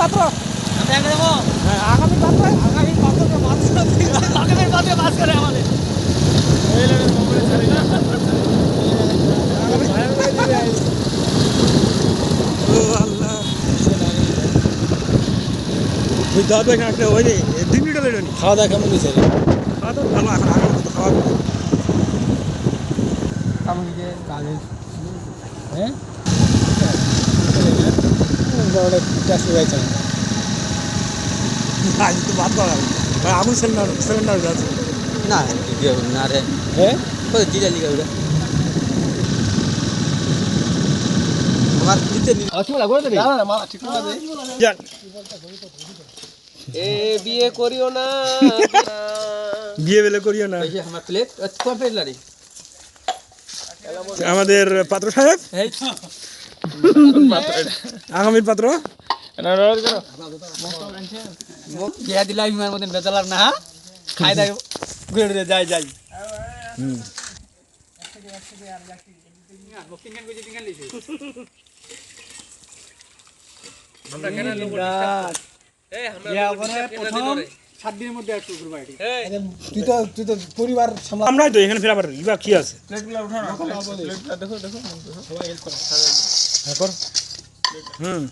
পাত্র? হ্যাঁ আগামী পাত্র? আগামী পাত্রকে মাছ আগামী পাত্রে মাছ করে আমাদের। খাওয়া দাওয়া কেমন খাওয়া তো ভালো এখন আগের মতো খাওয়া দাওয়া। হ্যাঁ? আজ তো বাদ করা আগুন সিলিন্ডার সিলিন্ডার আছে না না রে। হ্যাঁ? জিরা লিখা ওটা আমার দিতে এ বিয়ে করিও না বিয়ে বেলে করিও না। এই যে আমার প্লেট কোন লারি আমাদের পাত্র সাহেব? আগামীর পাত্র? বিয়া দিলা ইমার মতন বেচালার না খাই দাই ঘুরে যাই যাই। তুই তো তুই তো পরিবার সামলা আমরাই তো এখানে ফেরাবার কি আছে হ্যাঁ, হুম।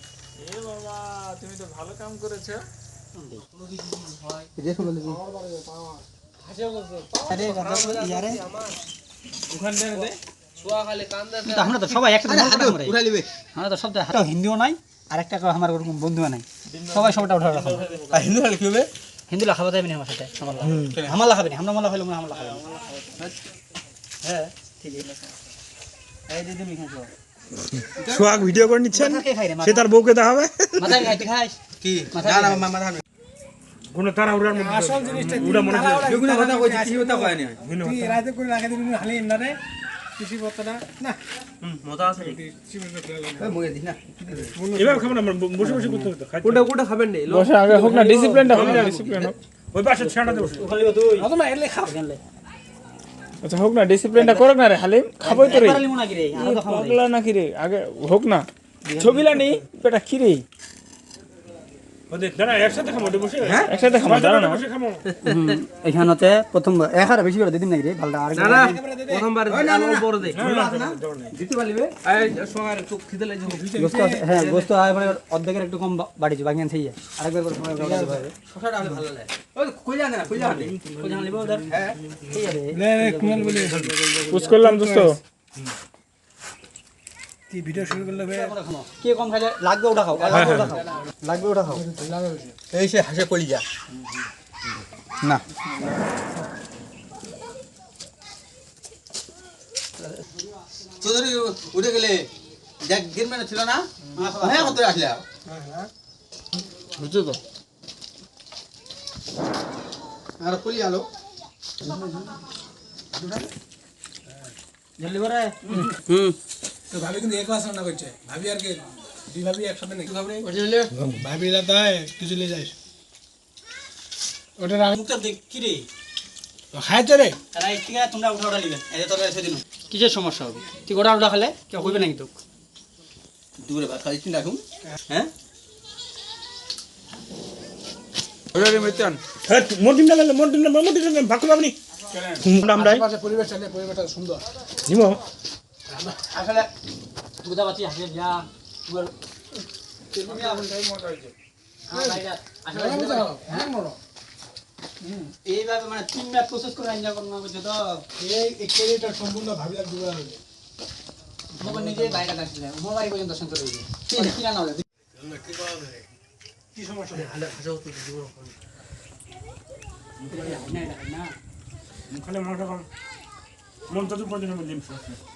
আমরা তো সবাই একসাথে মজা করে আমরা। উঠাই লিবে আমরা তো সব তো হিন্দিও নাই আর একটা আমার ওরকম বন্ধুও নাই। সবাই সবটা উঠা আর হিন্দু হলে কি হবে? হিন্দু লাখাবো যাবে না আমার সাথে। আমার লাগা। আমার না আমরা মালা হইলে আমরা লাখাবে হ্যাঁ ঠিক আছে এই দিদি তুমি খাইছো সোহাগ ভিডিও করে নিচ্ছেন? সে তার বউকে দেখাবে? কোনো তারা উড়ার মধ্যে আসল জিনিসটা উড়া মনে হয় বেগুনা কথা কইছি কি? কথা। কয় না রাতে ওই মুগে দিস না। এবার না আমরা বসে বসে করতে খাবেন নি বসে আগে হোক না ডিসিপ্লিনটা হোক না ডিসিপ্লিন হোক। ওই পাশে বসে খালি তুই না এলে। আচ্ছা হোক না ডিসিপ্লিনটা করুক না রে হালিম খাবোই তো রে। পাগলা নাকি রে? আগে হোক না। ছবিলা নেই বেটা কি রে? এখানতে প্রথম এক আর বেশি করে দিদিন নাকি রে ভালটা আর না না প্রথমবার বড় দে। হ্যাঁ গোস্ত হয় মানে অর্ধেকের একটু কম বা- বাড়িছে বাকি আরেকবার করে সময় ভালো লাগে জানে না কই জানে কই জানলি বল ধর হ্যাঁ ঠিক আছে পুশ করলাম দোস্ত কে কম খাইলে? লাগবে ওটা খাও। লাগবে ওটা খাও লাগবে ওটা খাও। এই সে হাসে কলিজা। না। চৌধুরী উঠে গেলে দেখ দিন মানে ছিল না? হ্যাঁ কত আসলে? বুঝছ তো? আর কলি আলো। জলদি করে হুম। তো ভাবি কিন্তু এক ক্লাস রান্না করছে। ভাবি আর কে? দুই ভাবি একসাথে নাকি? বুঝলে ভাবি? তাই তুই চলে যাস। ওটা রাখ- মুখটা দেখ কি রে? খাইছে রে। তারা ঠিক আছে তোমরা উঠা উঠা নিবে। এই যে তোর এসে দিন কিসের সমস্যা হবে? তুই গোটা উঠা খেলে কেউ কইবে নাকি তোকে? দূরে ভাত খাইছি রাখুন হ্যাঁ? হ্যাঁ পরিবেশটা সুন্দর। আসলে বুঝা পাচ্ছি হাসিয়ে যা এইভাবে মানে তিন ম্যাচ প্রসেস করে এনজয় করানো হচ্ছে তো। এই ক্যারিয়ারটা সম্পূর্ণ ভাবি আর দুবার হয়েছে তোমার নিজে বাইরে আমার বাড়ি পর্যন্ত দর্শন করে দিবি। কিনা না হবে। কি সমস্যা? না খালি মাংস খাম মন তো পর্যন্ত দিন বুঝি বুঝি আমরা না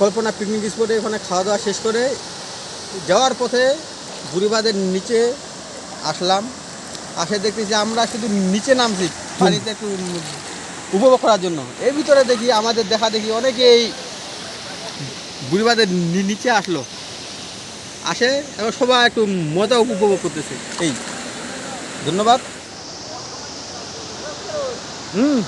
কল্পনা পিকনিক স্পটে ওখানে খাওয়া দাওয়া শেষ করে যাওয়ার পথে বুড়িবাদের নিচে আসলাম। আসে দেখতেছি আমরা শুধু নিচে নামছি পানিতে একটু উপভোগ করার জন্য। এর ভিতরে দেখি, আমাদের দেখা দেখি অনেকেই বুড়িবাদের নিচে আসলো। আসে এবং সবাই একটু মজা উপভোগ করতেছে। এই, ধন্যবাদ। হুম।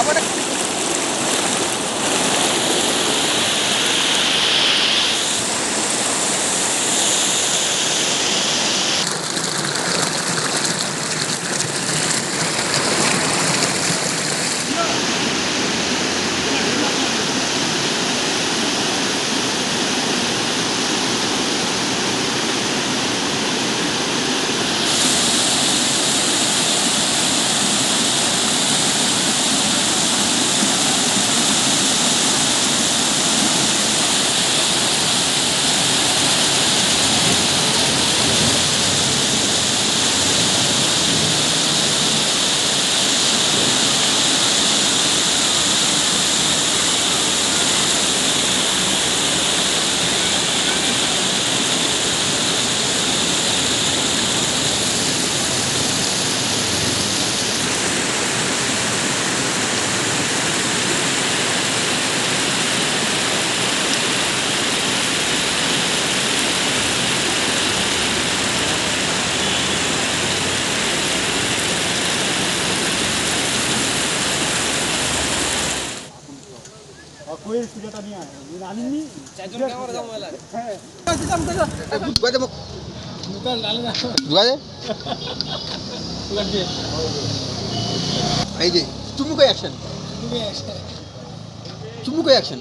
അവിടെ এই যে চুমুকৈ অ্যাকশন চুমুকৈ অ্যাকশন